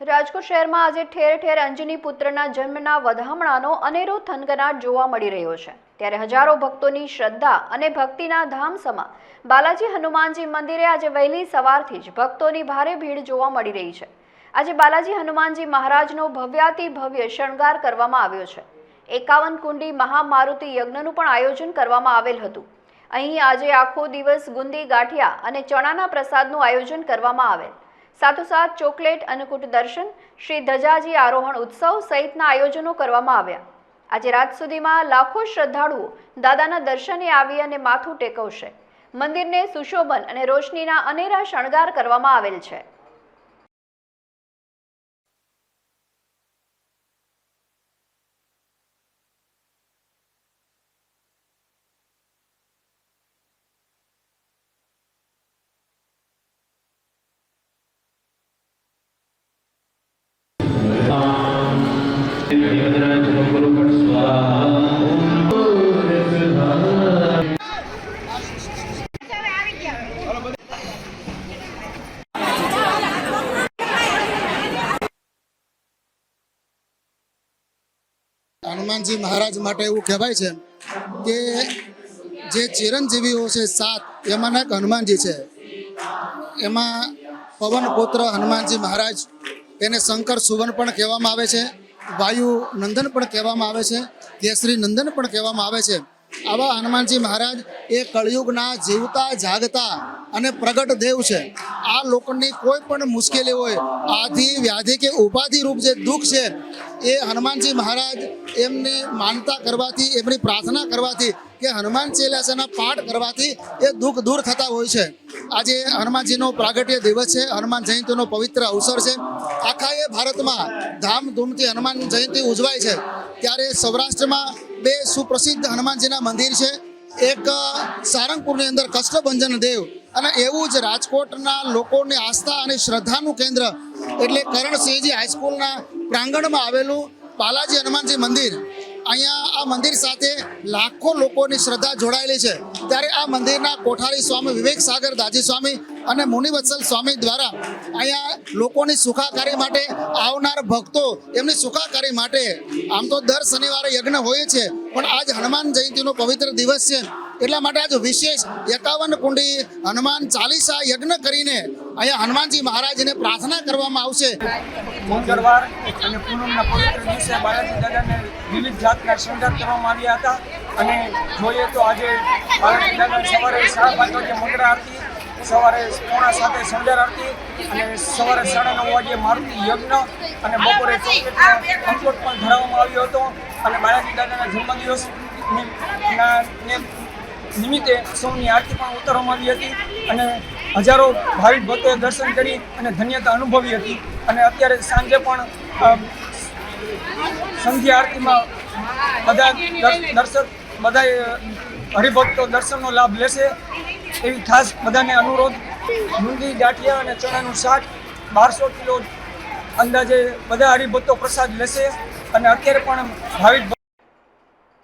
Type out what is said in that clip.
રાજકોટ શહેરમાં આજે ઠેર ઠેર અંજની પુત્રના જન્મના વધામણાનો અનેરો થનગનાટ જોવા મળી રહ્યો છે. ત્યારે હજારો ભક્તોની શ્રદ્ધા અને ભક્તિના ધામ સમા બાલાજી હનુમાનજી મંદિરે આજે વહેલી સવારથી જ ભક્તોની ભારે ભીડ જોવા મળી રહી છે. આજે બાલાજી હનુમાનજી મહારાજનો ભવ્યાતિ ભવ્ય શણગાર કરવામાં આવ્યો છે. એકાવન કુંડી મહામારુતિ યજ્ઞનું પણ આયોજન કરવામાં આવેલ હતું. અહીં આજે આખો દિવસ ગુંદી ગાંઠિયા અને ચણાના પ્રસાદનું આયોજન કરવામાં આવેલ. સાથોસાથ ચોકલેટ અન્નકૂટ દર્શન શ્રી ધજાજી આરોહણ ઉત્સવ સહિતના આયોજનો કરવામાં આવ્યા. આજે રાત સુધીમાં લાખો શ્રદ્ધાળુઓ દાદાના દર્શને આવી અને માથું ટેકવશે. મંદિરને સુશોભન અને રોશનીના અનેરા શણગાર કરવામાં આવેલ છે. હનુમાનજી મહારાજ માટે એવું કહેવાય છે કે જે ચિરંજીવીઓ છે, સાત, એમાંના એક હનુમાનજી છે. એમાં પવન પુત્ર હનુમાનજી મહારાજ, એને શંકર સુવન પણ કહેવામાં આવે છે. વાયુ નંદન પણ કહેવામાં આવે છે, કેસરી નંદન પણ કહેવામાં આવે છે. આવા હનુમાનજી મહારાજ એ કળિયુગના જીવતા, જાગતા અને પ્રગટ દેવ છે. આ લોકોની કોઈ પણ મુશ્કેલી હોય, આધિ, વ્યાધિ કે ઉપાધિ રૂપ જે દુઃખ છે, એ હનુમાનજી મહારાજ એમને માનતા કરવાથી, એમની પ્રાર્થના કરવાથી કે હનુમાન ચેલાસાના પાઠ કરવાથી એ દુઃખ દૂર થતા હોય છે. આજે હનુમાનજીનો પ્રાગટ્ય દિવસ છે, હનુમાન જયંતિનો પવિત્ર અવસર છે. આખા એ ભારતમાં ધામધૂમથી હનુમાન જયંતિ ઉજવાય છે. ત્યારે સૌરાષ્ટ્રમાં બે સુપ્રસિદ્ધ હનુમાનજીના મંદિર છે. એક સારંગપુરની અંદર કષ્ટભંજન દેવ અને એવું જ રાજકોટના લોકોની આસ્થા અને શ્રદ્ધાનું કેન્દ્ર. એટલે કરણસિંહજી હાઈસ્કૂલના પ્રાંગણમાં આવેલું બાલાજી હનુમાનજી મંદિર. અહીંયા આ મંદિર સાથે લાખો લોકોની શ્રદ્ધા જોડાયેલી છે. ત્યારે આ મંદિરના કોઠારી સ્વામી વિવેક સાગર દાજી સ્વામી અને મુનિવત્સલ સ્વામી દ્વારા અહીંયા લોકોની સુખાકારી માટે આવનાર ભક્તો એમની સુખાકારી માટે આમ તો દર શનિવારે યજ્ઞ હોય છે, પણ આજ હનુમાન જયંતિનો પવિત્ર દિવસ છે. એટલા માટે આજે વિશેષ એકાવન કુંડી હનુમાન ચાલીસા યજ્ઞ કરીને અહીંયા હનુમાનજી મહારાજને પ્રાર્થના કરવામાં આવશે. મંગળવાર અને પૂનમના પવિત્ર દિવસે બાલાજી દાદાને વિવિધ જાતના શણગાર કરવામાં આવ્યા હતા. અને જોઈએ તો આજે બાલાજી દાદા સવારે સાડા પાંચ વાગે મંગળા આરતી, સવારે પોણા સાતે શણગાર આરતી અને સવારે સાડા નવ વાગે મારુતિ યજ્ઞ અને બપોરે અંકોટ પણ ધરાવવામાં આવ્યો હતો. અને બાલાજી દાદાના જન્મદિવસ નિમિત્તે સૌની આરતી પણ ઉતારવામાં આવી હતી અને હજારો ભાવિક ભક્તોએ દર્શન કરી અને ધન્યતા અનુભવી હતી. અને અત્યારે સાંજે પણ સંધ્યા આરતીમાં બધા દર- દર્શક બધા હરિભક્તો દર્શનનો લાભ લેશે એવી ખાસ બધાને અનુરોધ. મુંદી ગાંઠિયા અને ચણાનું શાક બારસો કિલો અંદાજે બધા હરિભક્તો પ્રસાદ લેશે. અને અત્યારે પણ ભાવિક